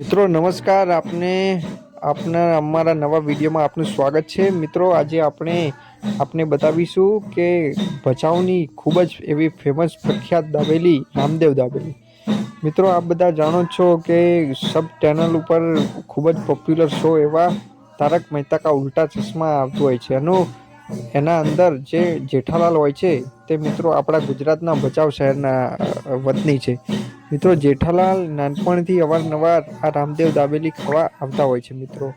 મિત્રો, નમસ્કાર. આપને, આપના, અમારા નવા વિડીયોમાં આપનું સ્વાગત છે. મિત્રો, આજે આપણે, આપને બતાવીશું કે ભચાઉની ખૂબ જ એવી ફેમસ પ્રખ્યાત દાબેલી, રામદેવ દાબેલી. મિત્રો, આપ બધા જાણો છો કે સબ ચેનલ ઉપર ખૂબ જ પોપ્યુલર શો એવા તારક મહેતા કા ઉલ્ટા ચશ્મા આવતું હોય છે. એનું, એના અંદર જે જેઠાલાલ હોય છે, તે મિત્રો આપણા ગુજરાતના ભચાઉ શહેરના વતની છે. મિત્રો, જેઠાલાલ નાનપણથી અવારનવાર આ રામદેવ દાબેલી ખાવા આવતા હોય છે, મિત્રો.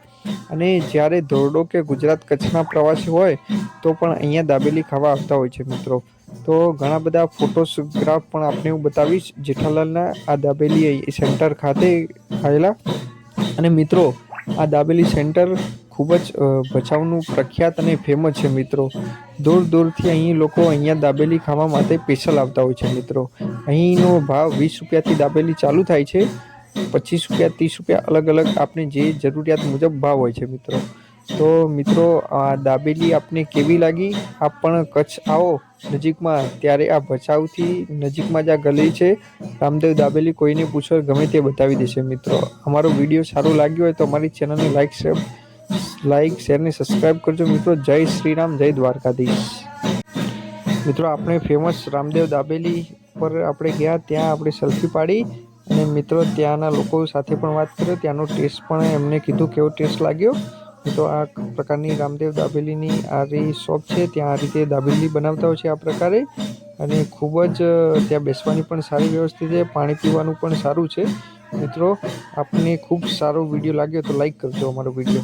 અને જ્યારે ધોરડો કે ગુજરાત કચ્છના પ્રવાસી હોય, તો પણ અહીંયા દાબેલી ખાવા આવતા હોય છે, મિત્રો. તો ઘણા બધા ફોટોગ્રાફ પણ આપણે હું બતાવીશ જેઠાલાલના આ દાબેલી સેન્ટર ખાતે આવેલા. અને મિત્રો આ દાબેલી સેન્ટર ખૂબ જ ભચાઉનું પ્રખ્યાત અને ફેમસ છે મિત્રો. દૂર દૂરથી અહીં લોકો અહીંયા દાબેલી ખાવા માટે સ્પેશિયલ આવતા હોય છે મિત્રો. અહીંનો ભાવ વીસ રૂપિયાથી દાબેલી ચાલુ થાય છે. પચીસ રૂપિયા, ત્રીસ રૂપિયા અલગ અલગ આપણે જે જરૂરિયાત મુજબ ભાવ હોય છે મિત્રો. તો મિત્રો, આ દાબેલી આપને કેવી લાગી? આપ પણ કચ્છ આવો. નજીકમાં ત્યારે આ ભચાઉથી નજીકમાં જ આ ગલી છે. રામદેવ દાબેલી કોઈને પૂછો, ગમે તે બતાવી દેશે મિત્રો. અમારો વીડિયો સારો લાગ્યો હોય તો અમારી ચેનલને લાઈક શેર, લાઈક શેરને સબસ્ક્રાઈબ કરજો મિત્રો. જય શ્રી રામ જય દ્વારકાધીશ. મિત્રો, આપણે ફેમસ રામદેવ દાબેલી પર આપણે ગયા, ત્યાં આપણે સેલ્ફી પાડી અને મિત્રો, ત્યાંના લોકો સાથે પણ વાત કર્યો. ત્યાંનો ટેસ્ટ પણ એમને કીધું કેવો ટેસ્ટ લાગ્યો. તો આ પ્રકારની રામદેવ દાબેલીની આ રહી શોપ છે, ત્યાં આ રીતે દાબેલી બનાવતા હોય છે આ પ્રકારે. અને ખૂબ જ ત્યાં બેસવાની પણ સારી વ્યવસ્થિત છે, પાણી પીવાનું પણ સારું છે. મિત્રો, આપને ખૂબ સારો વીડિયો લાગ્યો તો લાઈક કરજો અમારો વીડિયો.